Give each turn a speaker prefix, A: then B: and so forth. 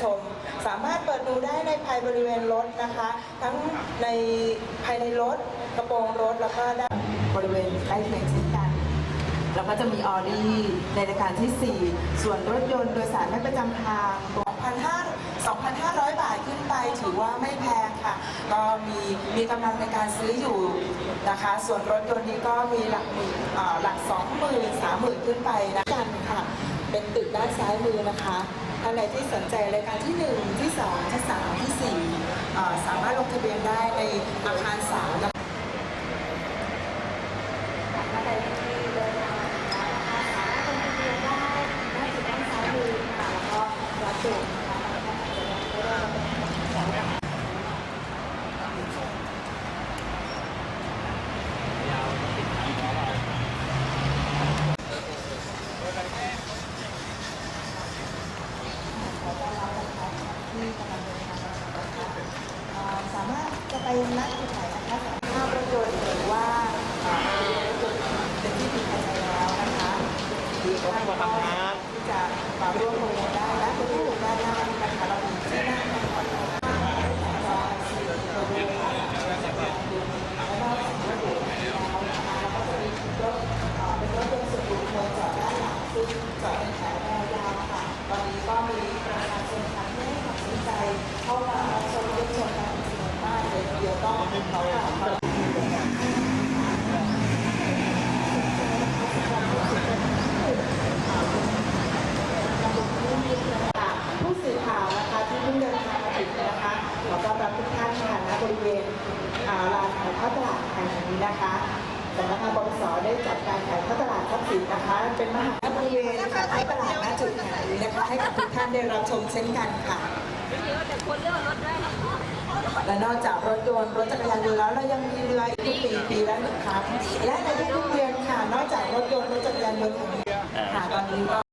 A: ชม สามารถเปิดดูได้ในภายบริเวณรถนะคะ ทั้งในภายในรถกระโปรงรถแล้วก็ด้านบริเวณใกล้เคียงเช่นกันแล้วก็จะมีออดี้ในรายการที่ 4 ส่วนรถยนต์โดยสารไม่ประจำทาง2,500 บาทขึ้นไปถือว่าไม่แพงค่ะ ก็มีมีกำลังในการซื้ออยู่นะคะ ส่วนรถยนต์นี้ก็มีหลักหลักสองหมื่นสามหมื่นขึ้นไปนะ เป็นตึกด้านซ้ายมือนะคะท่านใดที่สนใจรายการที่ 1 ที่ 2 ที่ 3 ที่4อ่สามารถลงทะเบียนได้ในอาคาร3นะคะ เอ่อสามารถจะไปนัดจุดไหนนะคะภาพรถยนต์หรือว่าเอ่อรถยนต์เป็นที่พึงพอใจแล้วนะคะที่ทานที่จะมาร่วมลงนได้และผู้ด้านหน้านี่นะคะเรามีที่นั่งกันก่อนนะคะเป็นรถยนต์ส่วนบุคคลจอดด้านหลังซึ่งจอดเป็นแถวแนวยาวค่ะ ตอนนี้ก็มี ผู้สื่อข่าวนะคะที่เพิ่งเดินทางมาถึงนะคะขอต้อนรับทุกท่านค่ะณบริเวณลานขายข้าวตลาดแห่งนี้นะคะสำนักงานบกสได้จัดการขายข้าวตลาดทรัพย์สินนะคะ เป็นมหาบริเวณขายข้าวตลาดณจุดแห่งนี้นะคะ ให้กับทุกท่านได้รับชมเช่นกันค่ะเดี๋ยวแต่คนเลือกรถได้ และนอกจากรถยนต์รถจักรยานยนต์แล้วเรายังมีเรืออีกทุกปีปีละหนึ่งครั้งและในทุกเดือนค่ะนอกจากรถยนต์รถจักรยานยนต์ของค่ะตอนนี้ก็